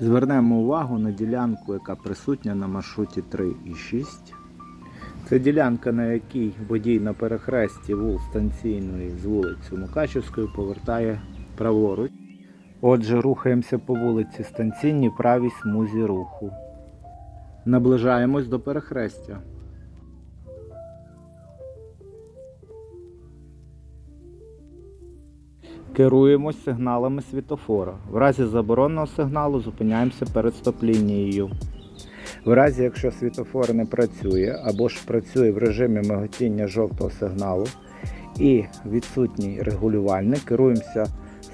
Звернемо увагу на ділянку, яка присутня на маршруті 3 і 6. Це ділянка, на якій водій на перехресті вул станційної з вулиці Мукачівської повертає праворуч. Отже, рухаємося по вулиці Станційній правій смузі руху. Наближаємось до перехрестя. Керуємось сигналами світофора. В разі забороненого сигналу зупиняємося перед стоп-лінією. В разі, якщо світофор не працює або ж працює в режимі миготіння жовтого сигналу і відсутній регулювальник, керуємося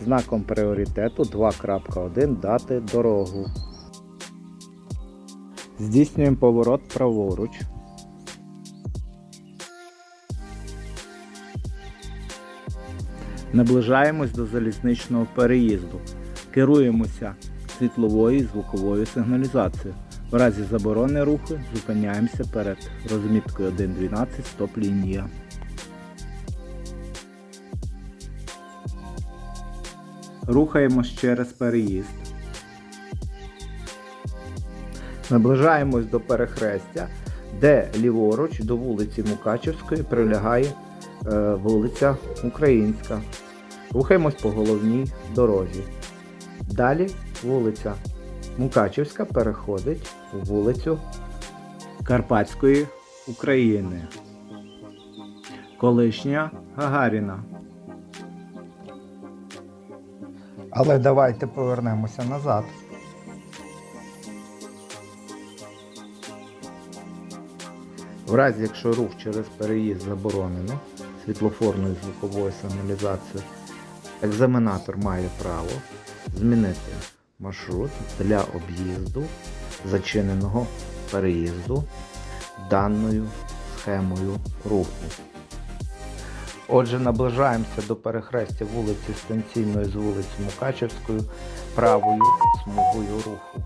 знаком пріоритету 2.1 дати дорогу. Здійснюємо поворот праворуч. Наближаємось до залізничного переїзду. Керуємося світловою і звуковою сигналізацією. В разі заборони руху зупиняємося перед розміткою 1.12 стоп-лінія. Рухаємось через переїзд. Наближаємось до перехрестя, де ліворуч до вулиці Мукачівської прилягає вулиця Українська. Рухаємось по головній дорозі. Далі вулиця Мукачівська переходить у вулицю Карпатської України. Колишня Гагаріна. Але давайте повернемося назад. В разі, якщо рух через переїзд заборонено світлофорною звуковою сигналізацією, екзаменатор має право змінити маршрут для об'їзду зачиненого переїзду даною схемою руху. Отже, наближаємося до перехрестя вулиці Станційної з вулиці Мукачевською правою смугою руху.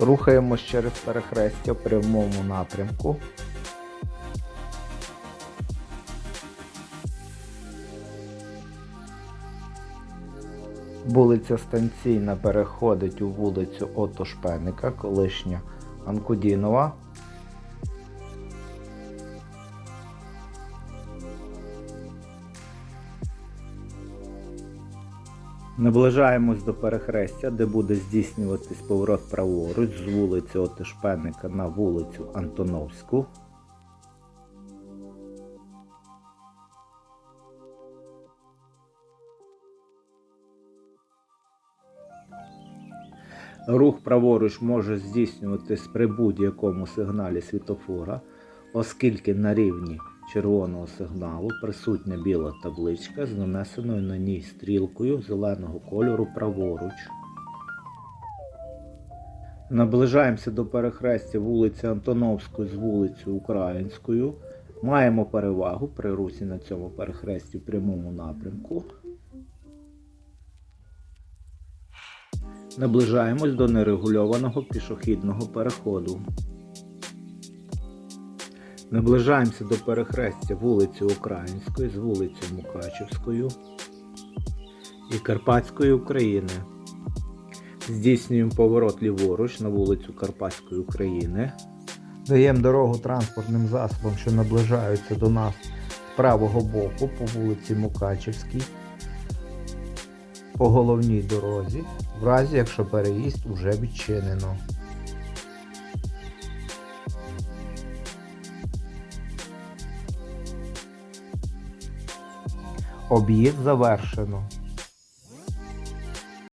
Рухаємось через перехрестя в прямому напрямку. Вулиця Станційна переходить у вулицю Ото Шпеника, колишня Анкудінова. Наближаємось до перехрестя, де буде здійснюватись поворот праворуч з вулиці Ото Шпеника на вулицю Антоновську. Рух праворуч може здійснюватись при будь-якому сигналі світофора, оскільки на рівні червоного сигналу присутня біла табличка з нанесеною на ній стрілкою зеленого кольору праворуч. Наближаємося до перехрестя вулиці Антоновської з вулицею Українською. Маємо перевагу при русі на цьому перехресті в прямому напрямку. Наближаємось до нерегульованого пішохідного переходу. Наближаємося до перехрестя вулиці Української з вулицею Мукачівською і Карпатської України. Здійснюємо поворот ліворуч на вулицю Карпатської України. Даємо дорогу транспортним засобам, що наближаються до нас з правого боку по вулиці Мукачівській по головній дорозі, в разі якщо переїзд уже відчинено. Об'їзд завершено.